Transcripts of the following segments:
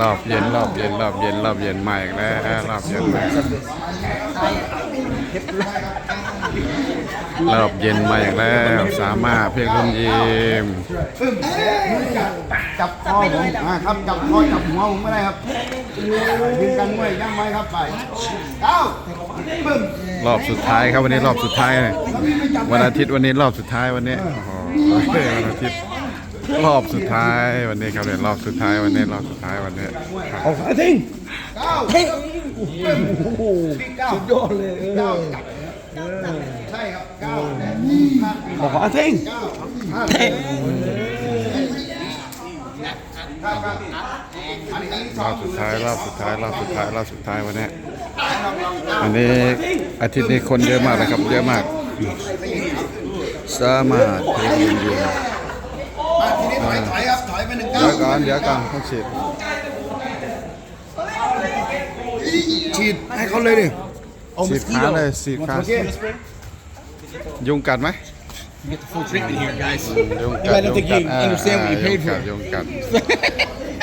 รอบเย็นรอบเย็นรอบเย็นรอบเย็นใหม่แล้วรอบเย็นใหม่ รอบเย็นมาอีกแล้ว สามารถเพียงคุณยิมจับคอผมอ่าครับจับคอจับหัวผมไม่ได้ครับยืนกันมวยย่างไม้ครับไปเก้าปึ้มรอบสุดท้ายครับวันนี้รอบสุดท้ายเลยวันอาทิตย์วันนี้รอบสุดท้ายวันนี้โอ้โหวันอาทิตย์รอบสุดท้ายวันนี้ครับเนี่ยรอบสุดท้ายวันนี้รอบสุดท้ายวันนี้ครับเอาขาทิ้ง เก้าเฮ้ยโอ้โหสุดยอดเลยเก้าจับใช่ครับเก้าเอาขาทิ้งเก้าเท่รอบสุดท้ายรอบสุดท้ายรอบสุดท้ายรอบสุดท้ายวันนี้วันนี้อาทิตย์นี้คนเยอะมากนะครับเยอะมากสามารถเพียงยิมยิมทียถอยครับถอยไปหนึ่งเดี๋ยวก่อนเดี๋ยวก่อนต้องฉีด ฉีดให้เขาเลยดิฉีดขาเลยฉีดขาโอเคยุงกัดไหม Get the full treatment here, guys. ยุงกัด I don't think you อ่า understand what you paid ยุงกั for. ดยุงกัด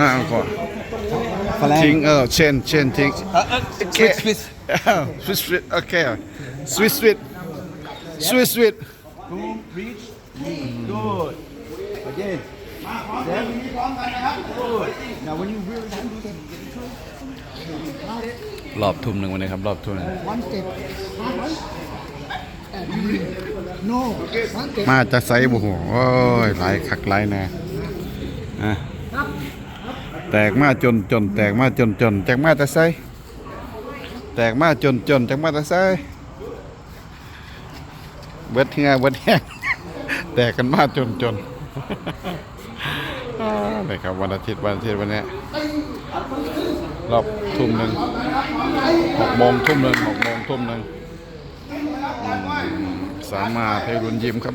อ่าก่อน ทิ้งเออเชนเชนทิ้ง Uh, uh, switch, switch. สวิสสวิตโอเคสวิสสวิตสวิสสวิต Boom, reach, good. Again. Then we need one and a half. Good. Now when you really do that, รอบทุ่มหนึ่งวันนี้ครับ รอบทุ่มหนึ่ง one step forward and no one step มาจะใส่บุหัวโอ้ยหลายขักหลายแน่อะแตกมาจนจนแตกมาจนจนจากมาจะใส่แตกมาจนจนจากมาจะใส่เบิดเฮียเบิดแห้งแตกกันมาจนจนอ่าเลยครับวันอาทิตย์วันอาทิตย์วันนี้ รอบทุ่มหนึ่งหกโมงทุ่มหนึ่งหกโมงทุ่มหนึ่งสามารถให้รุนยิมครับ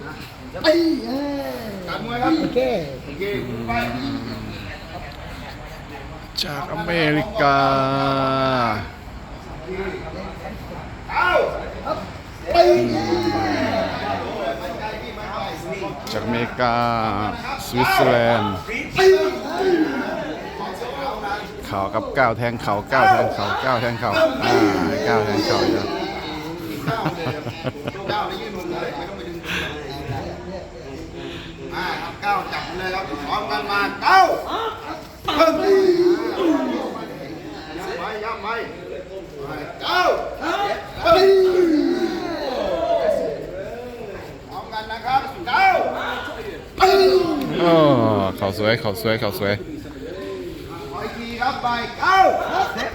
การมวยครับ okay โอเคจากอเมริกาจากอเมริกาสวิตเซอร์แลนด์ เข่ากับก้าวแทงเข่าก้าวแทงเข่าก้าวแทงเข่าอ่าก้าวแทงเข่าอยู่เก้าไปยืนมือเลยไม่ต้องไปดึงอ่าครับเก้าจับเลยครับพร้อมกันมาเก้าเพิ่มย้ำไว้ย้ำไว้เก้าพร้อมกันนะครับเก้าโอ้เข่าสวยเข่าสวยเข่าสวย ขับไปเก้า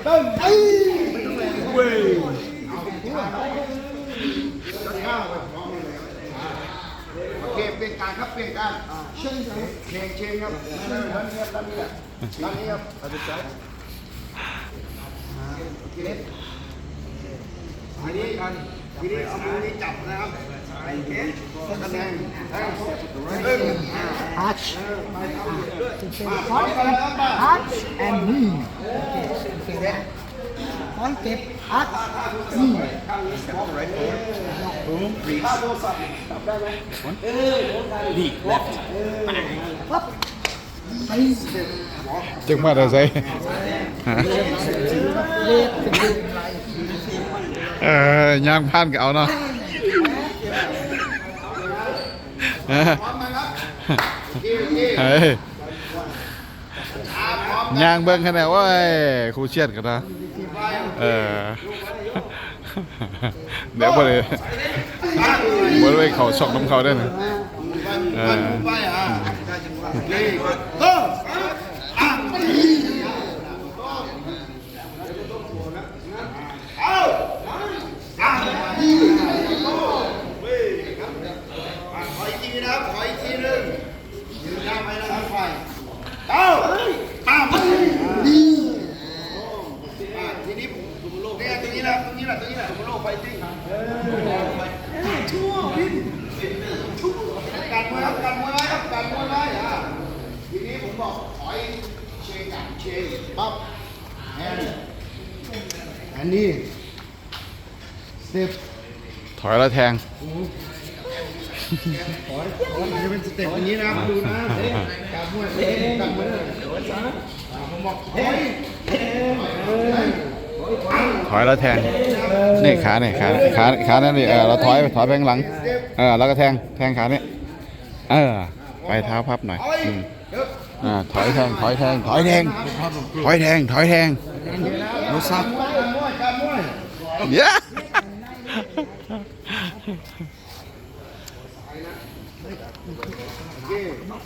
เพิ่มเว้ยโอเคเปลี่ยนการครับเปลี่ยนการเชิงเชิงเชิงครับด้านนี้ครับด้านนี้ด้านนี้ครับอาไปใช้โอเคทีนี้ทีนี้เอามือนี้จับนะครับ โอเคคะแนนเริ่ม touch มาพร้อมกันแล้วมา touch and knee okay okay that one step touch knee Knee, left. ปั๊บไปจึงมาแต่ใส่ฮะ เลดถึง เออย่างพันก็เอาเนาะเออ เฮ้ยย่างเบิ้งขนาดว่าครูเชียดกันนะเออเดี๋ยวไปเลยบ่เลยเขาช็อกน้ำเขาได้นะเออ ไปอะนี่เฮ้ออะเอาอะขออีกทีนะครับขออีกทีหนึงยืนหน้าไว้นะครับไฟเอาตั้มอะทีนี้ผมโลกเนี่ยตรงนี้แหละตรงนี้แหละตรงนี้แหละผมโลกไฟติ้งชั่วพิน การมวยครับการมวยไว้ครับการมวยไว้อะทีนี้ผมบอกถอยเชงกันเชงปั๊บแอนแอนนี่สเต็ป ถ อยแล้วแทง จะเป็นสเต็ป อย่างนี้นะดูนะเด็กการมวยเด็กการมวยผมบอกเฮ้ยถอยแล้วแทงนี่ขาเนี่ยขาขาขานั่นนี่เออเราถอยถอยไปข้างหลังเออแล้วก็แทงแทงขาเนี่ยเออไปเท้าพับหน่อยอืมอ่าถอยแทงถอยแทงถอยแทงถอยแทงถอยแทงร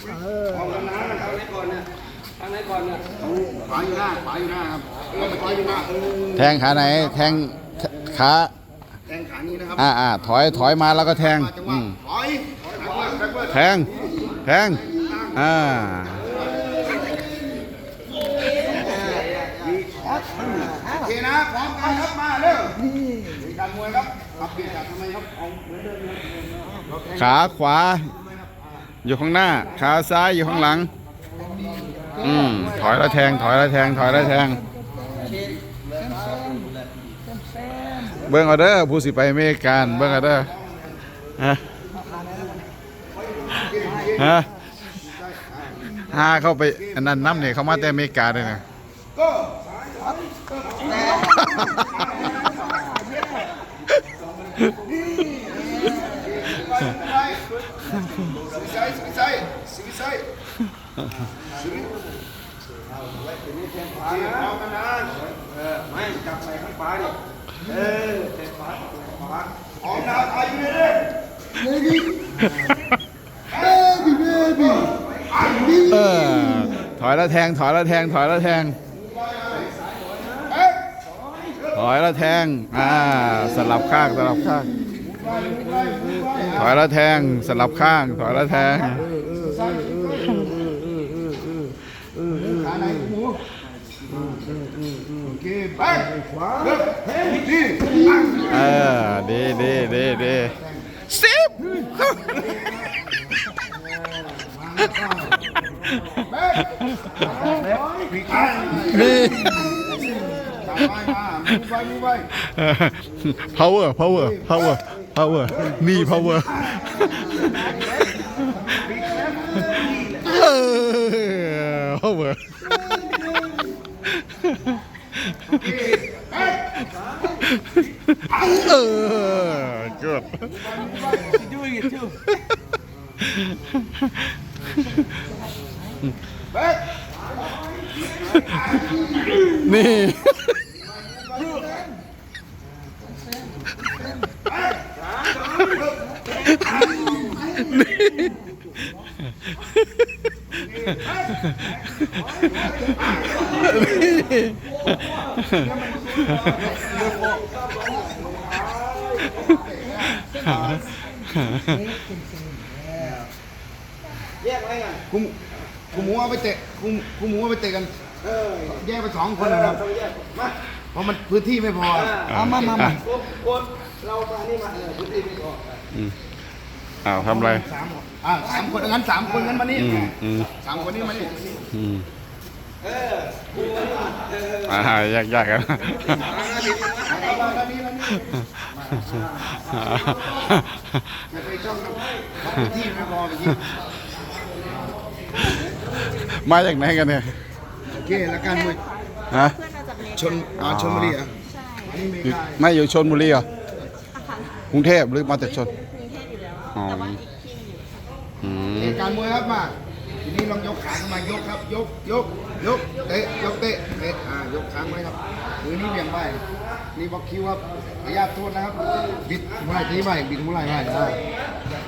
ถซับการมวยการมวยเย้ขวาอยู่หน้าขวาอยู่หน้าครับเราไปขวาอยู่หน้าเออแทงขาไหน แทงขาแทงขานี้นะครับอ่าอ่าถอยถอยมาแล้วก็แทงจังหอืวะมถอยแบ็คเวิร์ดแบ็คเวิร์ดแทงแทงอ่าโอเคนะพร้อมกันครับมาเร็วมีการมวยครับปรับเปลี่ยนจากทำไมครับเอาเหมือนเดิมนะขาขวา อยู่ข้างหน้า ขาซ้ายอยู่ข้างหลัง อืม ถอยแล้วแทง ถอยแล้วแทง ถอยแล้วแทง เบิ้งเอาเด้อผู้สิไปอเมริกัน เบิ้งเอาเด้อฮะฮะฮาเข้าไปอันนั้นน้ำเนี่ยเขามาแต่อเมริกาเลยนะ ก็สีใสสีใสสีใสสีเอากันนะ ไม่จับใส่ข้างฟ้าดิเออเตะฟ้าเตะฟ้าออกดาวอายุเลยเออถอยแล้วแทง ถอยแล้วแทง ถอยแล้วแทง ถอยแล้วแทง อ่า สลับข้าง สลับข้าง ถอยแล้วแทง สลับข้าง ถอยแล้วแทง ขาไหนหมูโอ เคไปขวาเลิกเฮ้ยดีเออดีดีดีดีสิบปีกข้างนี่จับไป มามูไปมูไป power power power power นี่ power เออ power เออ good doing it too. นี่คุมคุมหมูเอาไปเตะคุมคุมหมูเอาไปเตะกันแยกไปสองคนนะครับเพราะมันพื้นที่ไม่พอเอามามามาอ้าวทำไรสามอ่าสามคนงั้นสามคนงั้นมานี่อืมอืมสามคนนี้มานี่ อืมอ่ายากยากกันมานี่มานี่อย่าไปจ้องครับเพราะพื้นที่ไม่พอเมื่อกี้มาจากไหนกันเนี่ยโอเคแล้วกันมวยฮะเพื่อนมาจากเมกาชนมาชนบุรีเหรอะใช่อันนี้เมอยู่กาไม่อยู่ชนบุรีเหรออาคารกรุงเทพหรือมาแต่ชน กรุงเทพอยู่แล้วอ๋อ แต่ว่าอีกที่หนึงอยู่ อืมเหตุการณ์มวยครับมาทีนี้ลองยกขาขึ้นมายกครับ ยกยก ยกเตะยกเตะเตะอ่ายกค้างไว้ครับมือนี่เบี่ยงไปนี่บล็อกคิวครับขออนุญาตโทษนะครับ บิดไหวทีใหม่บิดหัวไหล่ไหวได้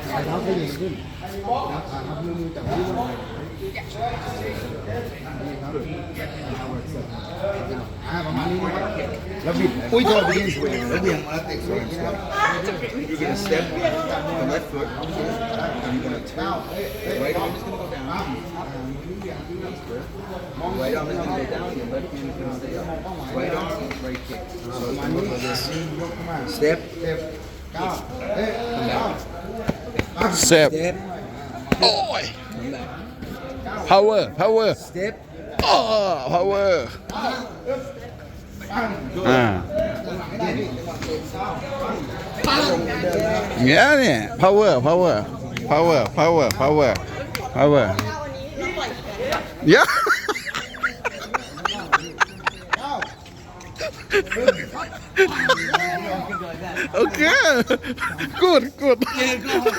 ใส่เท้าขยิงขึ้นนะครับอ่าครับมือมือจับที่ไหวไหล่ ประมาณนี้นะครับแล้วบิดอุ้ยโทษไปยิงแล้วเบี่ยงมาแล้วเตะสวยอย่างนี้นะครับ You're gonna step the left foot, and you're gonna turn. Right arm is gonna go down. Right arm is gonna go down. Your left hand is gonna stay up. Right arm, right kick. So it's gonna go like this. Step. Step. ก้าวเอ๊ะ Power power Step. อ๋อ power อ่าเนี่ยเนี่ย power power power power power power วันนี้เราปล่อยแขน yeah โอเค good good good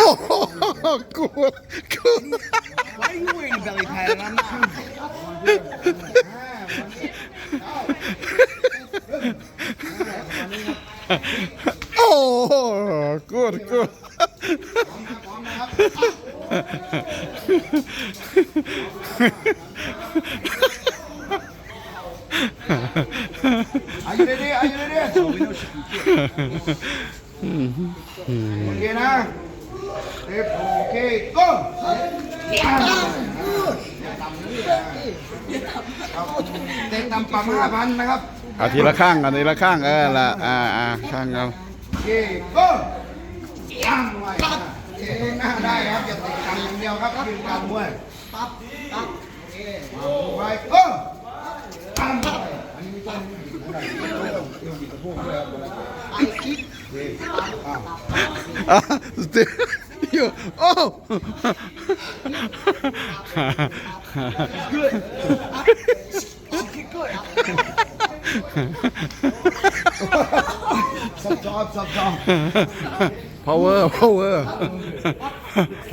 oh good good Why are you wearing a belly pad and I'm not? oh good good อายุดีๆอายุดีๆโอเคนะเต็มโอเค go เต็มตำปั๊มห้าพันนะครับเอาทีละข้างกันทีละข้างเออละอ่าอ่าข้างเอาโอเค go ตั้งไว้เตะหน้าได้ครับอย่าเตะกันอย่างเดียวครับคือการมวย ปั๊บปั๊บไป go ตั้งไว้อันนี้ไม่ต้องอะไรไม่ต้องเดี๋ยวมีกระโปงด้วยครับไอคิกอะ still you oh Sắp cho, sắp cho. power power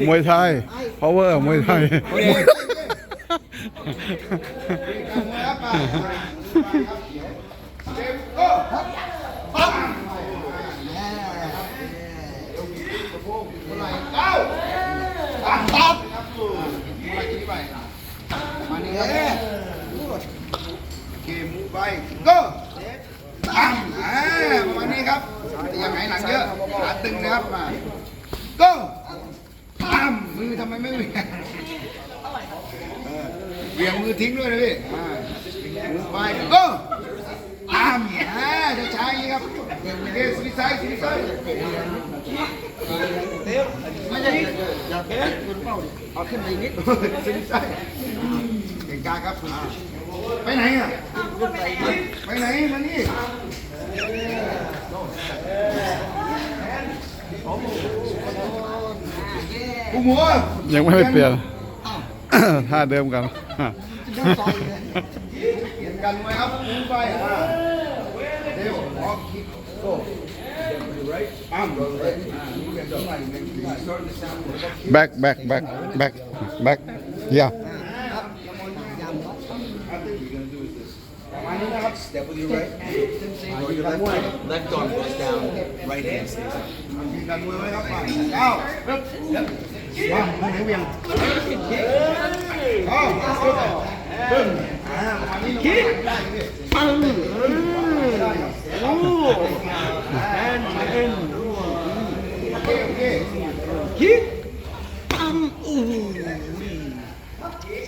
มวยไทย power มวยไทย Cầm người áp vào. Đếm, นิดสวิสไซด์เก่งกาครับอ่าไปไหนอะไปไหนมานี่กูหมูยังไม่ได้เปลี่ยนท่าเดิมกันเปลี่ยนกันไหมครับหมูไปอะเดี๋ยวออกคิกโก้ปั้ม back back back back back yeah ประมาณนี้นะครับ Step with your right. Or your left, left arm goes down, right hand stays up. ยิงกัน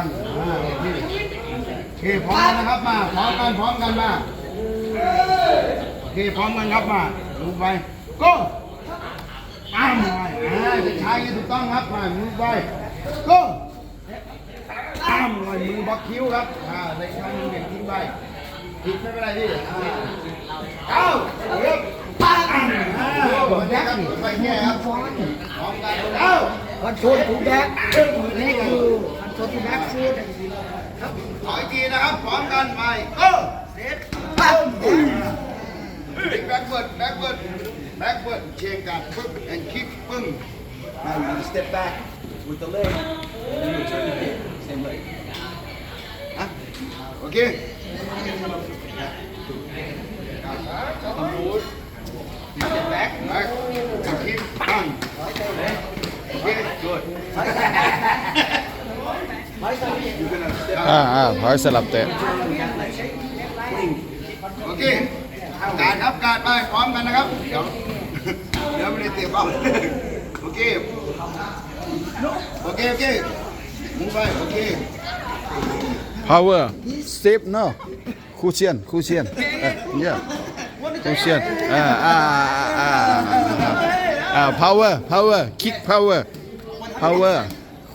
ยจุกโคตรแล้วพึ่งอ่าคิกอ่ามันมาพี่โอเคพร้อมกันนะครับมาพร้อมกันพร้อมกันมาโอเคพร้อมกันครับมาดูไปก็ปั้มไปอ่าจะใช้ให้ถูกต้องครับมามือไปก็ปั้มไปมือบล็อกคิ้วครับอ่าในข้างมือเบี่ยงทิ้งไปผิดไม่เป็นไรพี่อ่าเอาเริ่มปั้มอ่าวันนี้ครับไปแค่ครับพร้อมกันเอาคอนโทรลทูแบ็กนี่คือคอนโท รลทูแบ็กฟูด ขออีกทีนะครับ พร้อมกันไปเก็เซ็ตปั๊มแบ็กเวิร์ดแบ็กเวิร์ดแบ็กเวิร์ดเชียงกันปึ๊บ and kick ปึ้ง Now you're gonna step back with the leg, and then you turn the hip, same leg. โอเค back back คิดตั้งโอเค good อ่าอ่าถอยสลับเตะ โอเคการครับการไปพร้อมกันนะครับ เดี๋ยว เดี๋ยวไม่ได้เตรียมเอาโอเค โอเค โอเคมุงไปโอเค power step no คู่เชียนคู่เชียนเอ่อเนี่ยคู่เชียนอ่าอ่าอ่าอ่า power power kick power power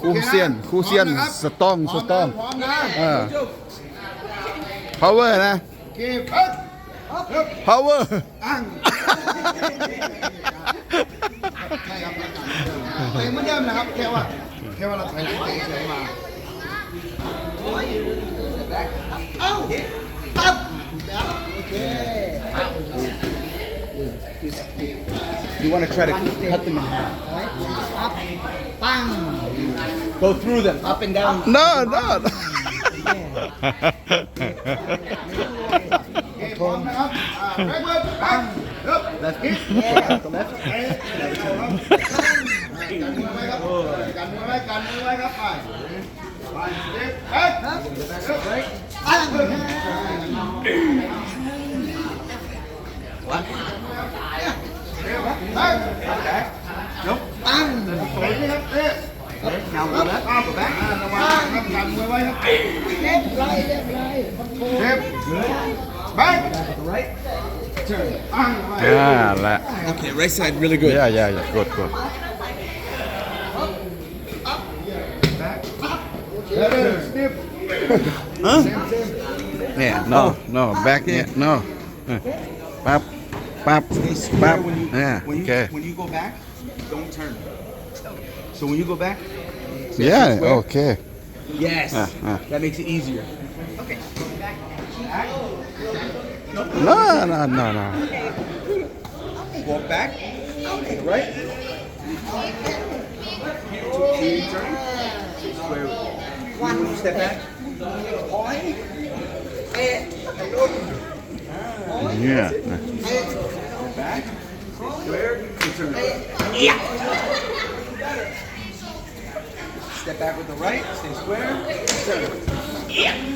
คู่เชียน คู่เชียน สตองสตองพร้อมนะเออ power นะโอเคเพิ่ม power ตั้งใช่ครับเตะเหมือนเดิมนะครับแค่ว่าแค่ว่าเราใส่เตะเฉยมา You want to try to cut them in half. อัพปัง go through them up and down. No, no. What? yeah ละ okay right side really good yeah yeah yeah good good huh? Yeah, no, no, back, in, no. Pop, pop, pop. Yeah, okay. When you go back, don't turn. So when you go back, so yeah, okay. Yes, ah, ah. that makes it easier. Okay. No, no, no, no. Walk back, right? Square. One step back. Yeah. Back. Square. Yeah. Step back with the right. Stay square. Turn.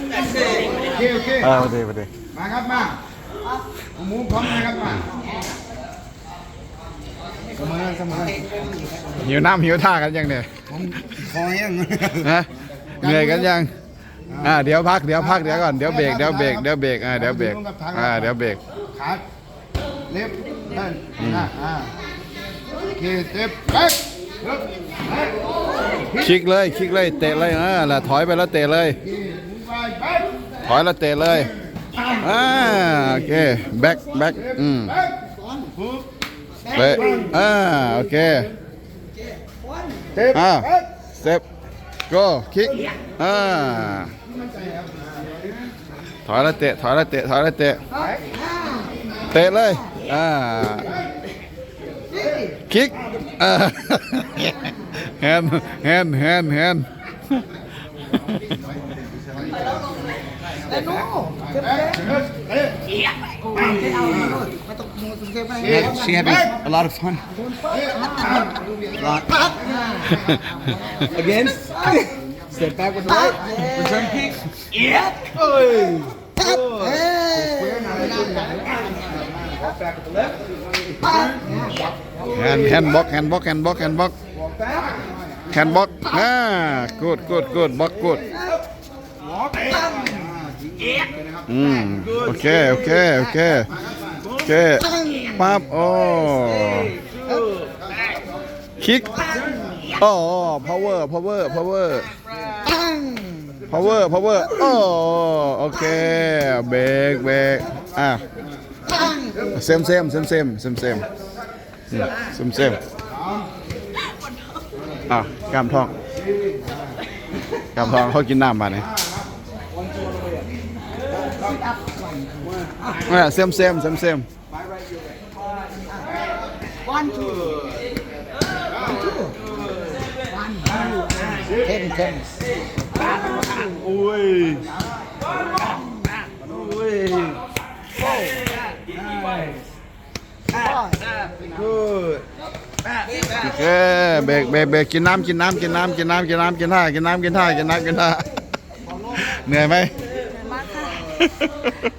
โอเคโอเคอ่ามาดีมาดีมาครับมาหมูพร้อมนะครับมาเสมอเสมอหิวน้ำหิวท่ากันยังเนี่ยผมคอยังฮะเหนื่อยกันยังอ่าเดี๋ยวพักเดี๋ยวพักเดี๋ยวก่อนเดี๋ยวเบรกเดี๋ยวเบรกเดี๋ยวเบรกอ่าเดี๋ยวเบรกอ่าเดี๋ยวเบรกขาเล็บนั่นนะอ่าโอเคเจ็บแบ็ค คลิกเลยคลิกเลยเตะเลยอ่าแหละถอยไปแล้วเตะเลย ถอยแล้วเตะเลยอ่าโอเคแบ็คแบ็คอืมแบ็คปุ๊บเตะอ่าโอเคเจ็บอ่าเซฟ go คิกอ่าถอยแล้วเตะถอยแล้วเตะถอยแล้วเตะเตะเลยอ่าคิก হ্যান হ্যান হ্যান হ্যান She had a lot of fun. Again, step back with the right. Return kick. Yeah. Oh. Oh. เอ้ย Walk back with the left. ปั๊บแฮนแฮนบ็อกแฮนบ็อกแฮนบ็อกแฮนบ็อก Walk back. แฮนบ็อกอ่ากูดกูดกูดบ็อกกูด Walk. อืมโอเคโอเคโอเคโอเคปั๊บโอ้คิกโอ้ power power power ปัง power power โอ้โอเคเบรกเบรกอะปัง เซมเซมเซมเซมเซมเซมเซมเซมอะกล้ามท้องกล้ามท้องเขากินน้ำมาเนี่ยอะเซมเซมเซมเซมวันทูวันทูวันทูเทนเทนอุ้ย คือโอเคเบรกเบรกเบรกกินน้ำกินน้ำกินน้ำกินน้ำกินน้ำกินท่ากินน้ำกินท่ากินน้ำกินท่าเหนื่อยไหมมากค่ะ